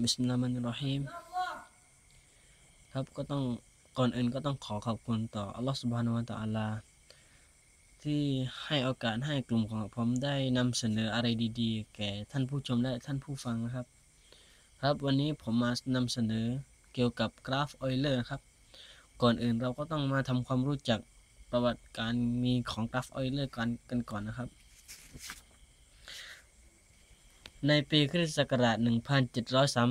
บิสมิลลาฮิรเราะห์มานิรเราะฮีมครับก็ต้องก่อนอื่นก็ต้องขอขอบคุณต่ออัลลอฮฺสุบฮานะฮูวะตะอาลาที่ให้โอกาสให้กลุ่มของผมได้นำเสนออะไรดีๆ แก่ท่านผู้ชมและท่านผู้ฟังนะครับ ครับวันนี้ผมมานำเสนอเกี่ยวกับกราฟออยเลอร์ครับ ก่อนอื่นเราก็ต้องมาทำความรู้จักประวัติการมีของกราฟออยเลอร์กันกันก่อนนะครับ ในปีคริสต์ศักราช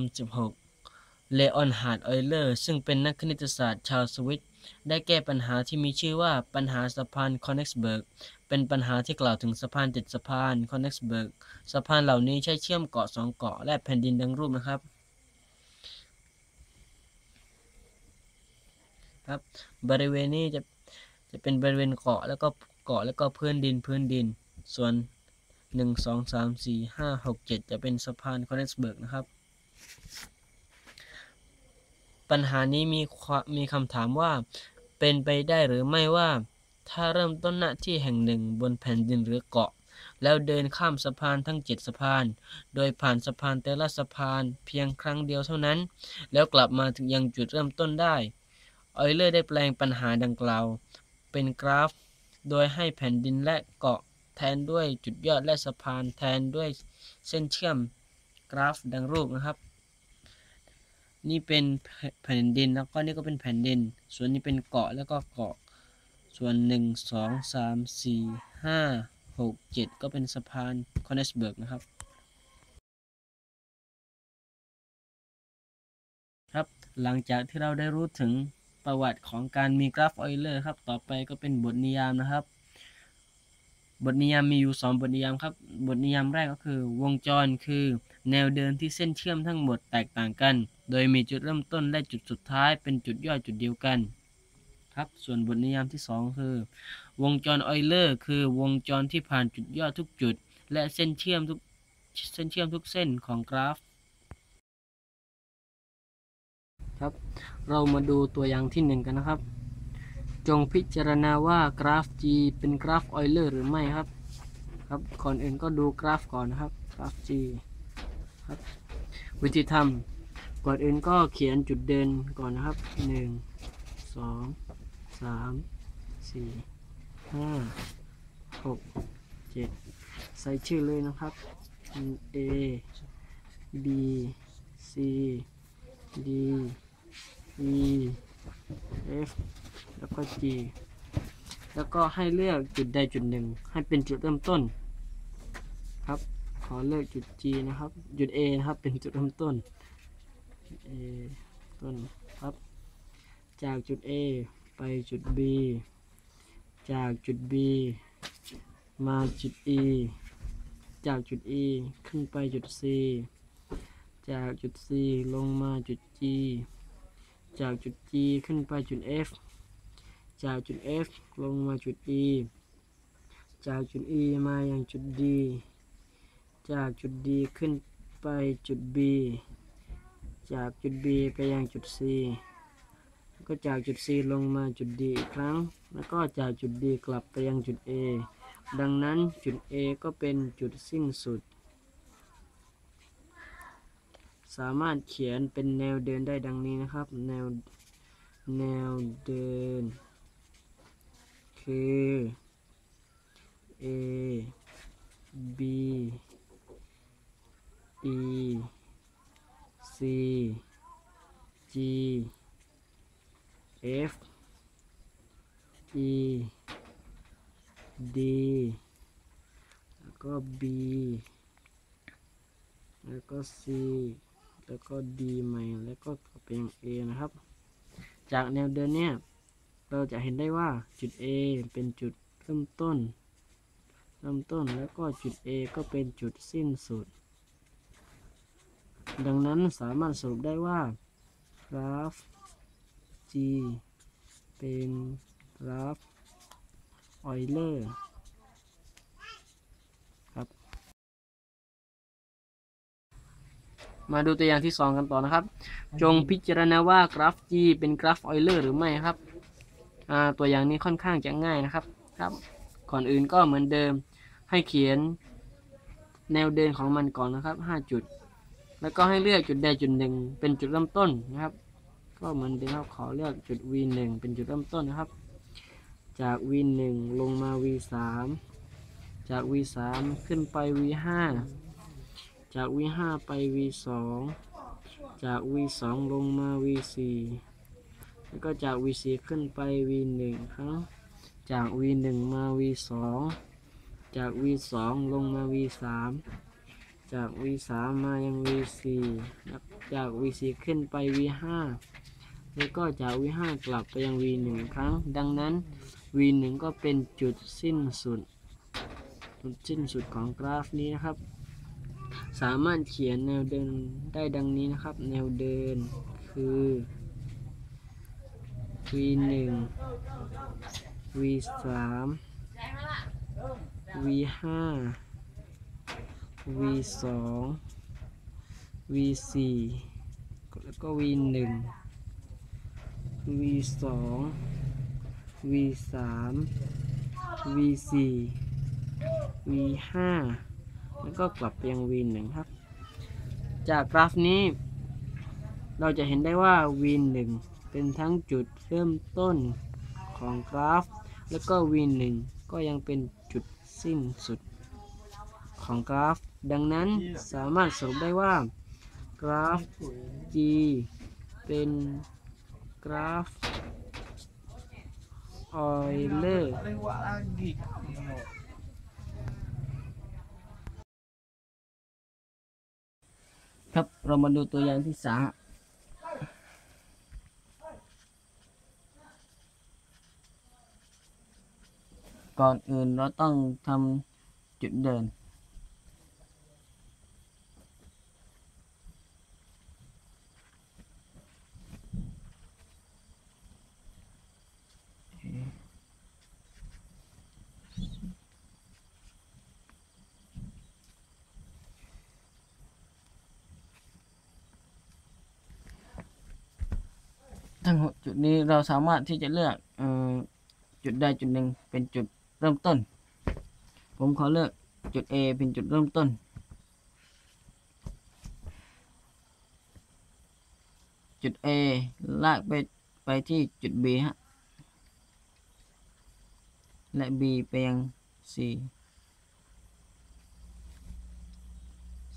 1736 เลออนฮาร์ดออยเลอร์ ซึ่งเป็นนักคณิตศาสตร์ชาวสวิต ได้แก้ปัญหาที่มีชื่อว่าปัญหาสะพานคอนเน็กซ์เบิร์ก เป็นปัญหาที่กล่าวถึงสะพานเจ็ดสะพานคอนเน็กซ์เบิร์ก สะพานเหล่านี้ใช้เชื่อมเกาะสองเกาะและแผ่นดินดังรูปนะครับครับ บริเวณนี้จะจะเป็นบริเวณเกาะแล้วก็เกาะแล้วก็พื้นดินพื้นดิน ส่วน หนึ่งสองสามสี่ห้าหกเจ็ดจะเป็นสะพานคอนเนสเบิร์กนะครับ ปัญหานี้มีมีคำถามว่าเป็นไปได้หรือไม่ว่า ถ้าเริ่มต้นณที่แห่งหนึ่งบนแผ่นดินหรือเกาะ แล้วเดินข้ามสะพานทั้งเจ็ดสะพาน โดยผ่านสะพานแต่ละสะพานเพียงครั้งเดียวเท่านั้น แล้วกลับมาถึงยังจุดเริ่มต้นได้ออยเลอร์ได้แปลงปัญหาดังกล่าว เป็นกราฟ โดยให้แผ่นดินและเกาะ แทนด้วยจุดยอดและสะพานแทนด้วยเส้นเชื่อมกราฟดังรูปนะครับ นี่เป็นแผ่นดินแล้วก็นี่ก็เป็นแผ่นดิน ส่วนนี้เป็นเกาะแล้วก็เกาะ ส่วนหนึ่งสองสามสี่ห้าหกเจ็ดก็เป็นสะพานคอนเนสเบิร์กนะครับครับ หลังจากที่เราได้รู้ถึงประวัติของการมีกราฟออยเลอร์ครับ ต่อไปก็เป็นบทนิยามนะครับ บทนิยามมีอยู่ 2 บทนิยามครับ บทนิยามแรกก็คือ วงจรคือ แนวเดินที่เส้นเชื่อมทั้งหมดแตกต่างกัน โดยมีจุดเริ่มต้นและจุดสุดท้ายเป็นจุดย่อยจุดเดียวกันครับ ส่วนบทนิยามที่ 2 คือ วงจรออยเลอร์คือวงจรที่ผ่านจุดย่อยทุกจุด และเส้นเชื่อมทุกเส้นเชื่อมทุกเส้นของกราฟครับ เรามาดูตัวอย่างที่หนึ่งกันนะครับ จงพิจารณาว่ากราฟ G เป็นกราฟออยเลอร์หรือไม่ครับ ครับก่อนอื่นก็ดูกราฟก่อนนะครับกราฟ G ครับวิธีทำก่อนอื่นก็เขียนจุดเด่นก่อนนะครับหนึ่งสองสามสี่ห้าหกเจ็ดใส่ชื่อเลยนะครับ A B C D E F แล้วก็ G แล้วก็ให้เลือกจุดใดจุดหนึ่ง ให้เป็นจุดเริ่มต้น ครับ ขอเลือกจุด G นะครับ จุด A นะครับ เป็นจุดเริ่มต้น A ต้นครับ จากจุด A ไปจุด B จากจุด B มาจุด E จากจุด E ขึ้นไปจุด C จากจุด C ลงมาจุด G จากจุด G ขึ้นไปจุด F จากจุด F ลงมาจุด E จากจุด E มาอยังจุด D จากจุด D ขึ้นไปจุด B จากจุด B ไปยังจุด C ก็จากจุด C ลงมาจุด D อีกครั้ง แล้วก็จากจุด D กลับไปยังจุด A ดังนั้นจุด A ก็เป็นจุดสิ้นสุด สามารถเขียนเป็นแนวเดินได้ดังนี้นะครับ แนวแนวเดิน คือ A B E C G F E D แล้วก็ B แล้วก็ C แล้วก็ D ใหม่ แล้วก็กลับไปยัง A นะครับ จากแนวเดินเนี่ย เราจะเห็นได้ว่าจุด A เป็นจุดเริ่มต้น เริ่มต้นแล้วก็จุด A ก็เป็นจุดสิ้นสุด ดังนั้นสามารถสรุปได้ว่า กราฟ G เป็นกราฟออยเลอร์ครับ มาดูตัวอย่างที่ 2 กันต่อนะครับ จงพิจารณาว่ากราฟ G เป็นกราฟออยเลอร์หรือไม่ครับ ตัวอย่างนี้ค่อนข้างจะง่ายนะครับครับก่อนอื่นก็เหมือนเดิมให้เขียนแนวเดินของมันก่อนนะครับ 5 จุด แล้วก็ให้เลือกจุดใดจุดหนึ่งเป็นจุดเริ่มต้นนะครับ ก็เหมือนเดิมครับขอเลือกจุด v 1เป็นจุดเริ่มต้นนะครับ จาก v 1ลงมา v 3จาก v 3ขึ้นไป v 5จาก v 5ไป v 2จาก v 2ลงมา v 4 แล้วก็จาก v 4 ขึ้นไป v 1 ครั้งจาก v 1 มา v 2 จาก v 2 ลงมา v 3 จาก v 3 มายัง v 4 จาก v 4 ขึ้นไป v 5 แล้วก็จาก v 5 กลับไปยัง v 1 ครั้ง ดังนั้น v 1 ก็เป็นจุดสิ้นสุด จุดสิ้นสุดของกราฟนี้นะครับ สามารถเขียนแนวเดินได้ดังนี้นะครับ แนวเดินคือ v 1 v 3 v 5 v 2 v 4 แล้วก็ v 1 v 2 v 3 v 4 v 5 แล้วก็กลับไปยัง v 1 ครับ จากกราฟนี้ เราจะเห็นได้ว่า v 1 เป็นทั้งจุดเริ่มต้นของกราฟ แล้วก็ v 1 ก็ยังเป็นจุดสิ้นสุดของกราฟ ดังนั้นสามารถสรุปได้ว่า กราฟ G เป็นกราฟออยเลอร์ครับเรามาดูตัวอย่างที่สาม ก่อนอื่นเราต้องทำจุดเดิน ทั้งหกจุดนี้เราสามารถที่จะเลือกอจุดใดจุดหนึ่งเป็นจุด เริ่มต้น ผมขอเลือกจุด A เป็นจุดเริ่มต้น จุด A ลากไปไปที่จุด B ฮะ และ B ไปยัง C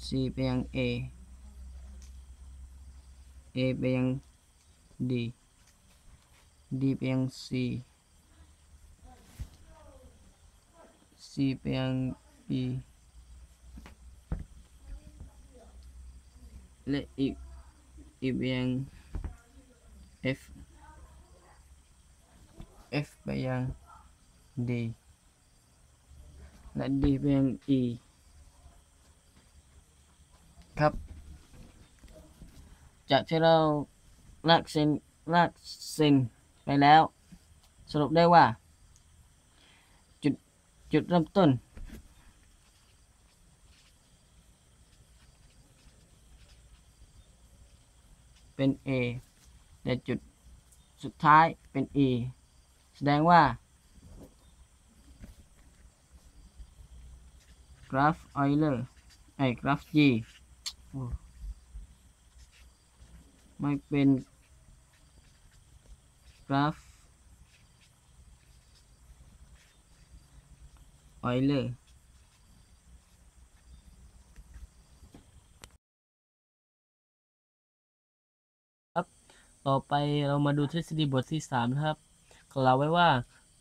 C ไปยัง A A ไปยัง D D ไปยัง C C ไปยัง B และอีกอีกยัง F F ไปยัง D และ D ไปยัง E ครับ จากที่เราลากเส้นลากเส้นไปแล้ว สรุปได้ว่า จุดเริ่มต้น เป็น A แต่จุดสุดท้ายเป็น E แสดงว่า กราฟออยเลอร์ไอกราฟ G ไม่เป็นกราฟ ออยเลอร์ครับต่อไปเรามาดูทฤษฎีบทที่3นะครับกล่าวไว้ว่า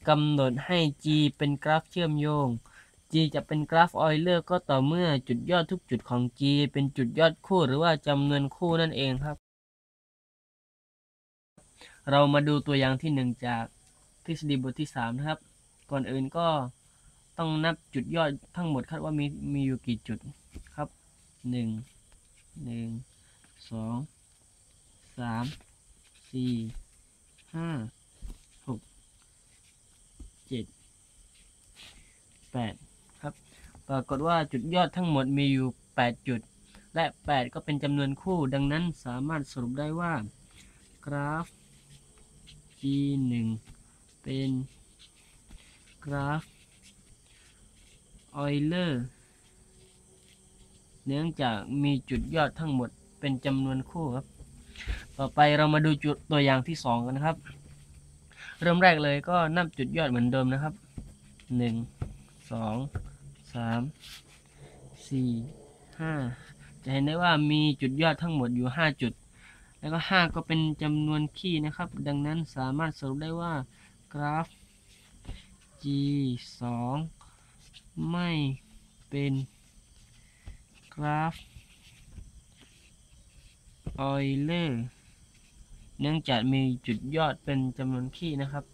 กำหนดให้ G เป็นกราฟเชื่อมโยง G จะเป็นกราฟออยเลอร์ก็ต่อเมื่อจุดยอดทุกจุดของ G เป็นจุดยอดคู่หรือว่าจำนวนคู่นั่นเองครับ เรามาดูตัวอย่างที่หนึ่งจากทฤษฎีบทที่สามนะครับ ก่อนอื่นก็ ต้องนับจุดยอดทั้งหมดครับว่ามีมีอยู่กี่จุดครับหนึ่งหนึ่งสองสามสี่ห้าหกเจ็ดแปดครับ ปรากฏว่าจุดยอดทั้งหมดมีอยู่แปดจุด และแปดก็เป็นจำนวนคู่ ดังนั้นสามารถสรุปได้ว่า กราฟ G 1เป็นกราฟ ออยเลอร์เนื่องจากมีจุดยอดทั้งหมดเป็นจำนวนคู่ครับ ต่อไปเรามาดูจุดตัวอย่างที่สองกันนะครับ เริ่มแรกเลยก็นับจุดยอดเหมือนเดิมนะครับหนึ่งสองสามสี่ห้าจะเห็นได้ว่ามีจุดยอดทั้งหมดอยู่ห้าจุด แล้วก็ห้าก็เป็นจำนวนคีย์นะครับ ดังนั้นสามารถสรุปได้ว่ากราฟ g 2 ไม่เป็นกราฟออยเลอร์เนื่องจากมีจุดยอดเป็นจำนวนคี่นะครับ